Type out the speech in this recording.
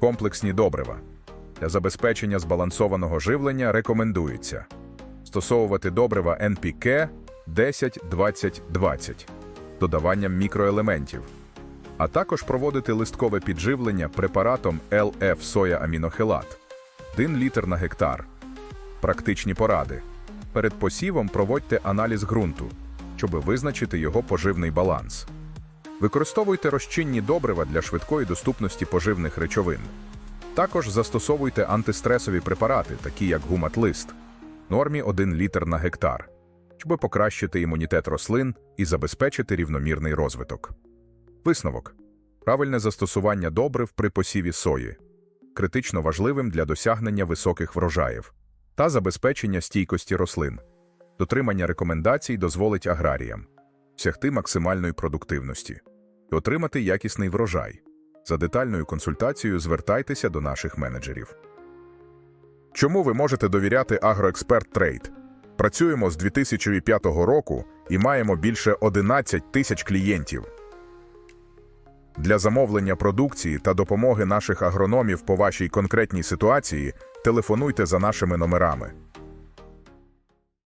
Комплексні добрива. Для забезпечення збалансованого живлення рекомендується стосовувати добрива NPK 10-20-20 додаванням мікроелементів, а також проводити листкове підживлення препаратом LF соя-амінохелат 1 літр на гектар. Практичні поради. Перед посівом проводьте аналіз ґрунту, щоб визначити його поживний баланс. Використовуйте розчинні добрива для швидкої доступності поживних речовин. Також застосовуйте антистресові препарати, такі як гуматлист, нормі 1 літр на гектар, щоб покращити імунітет рослин і забезпечити рівномірний розвиток. Висновок. Правильне застосування добрив при посіві сої критично важливим для досягнення високих врожаїв та забезпечення стійкості рослин. Дотримання рекомендацій дозволить аграріям досягти максимальної продуктивності отримати якісний врожай. За детальною консультацією звертайтеся до наших менеджерів. Чому ви можете довіряти Агроексперт Трейд? Працюємо з 2005 року і маємо більше 11 тисяч клієнтів. Для замовлення продукції та допомоги наших агрономів по вашій конкретній ситуації телефонуйте за нашими номерами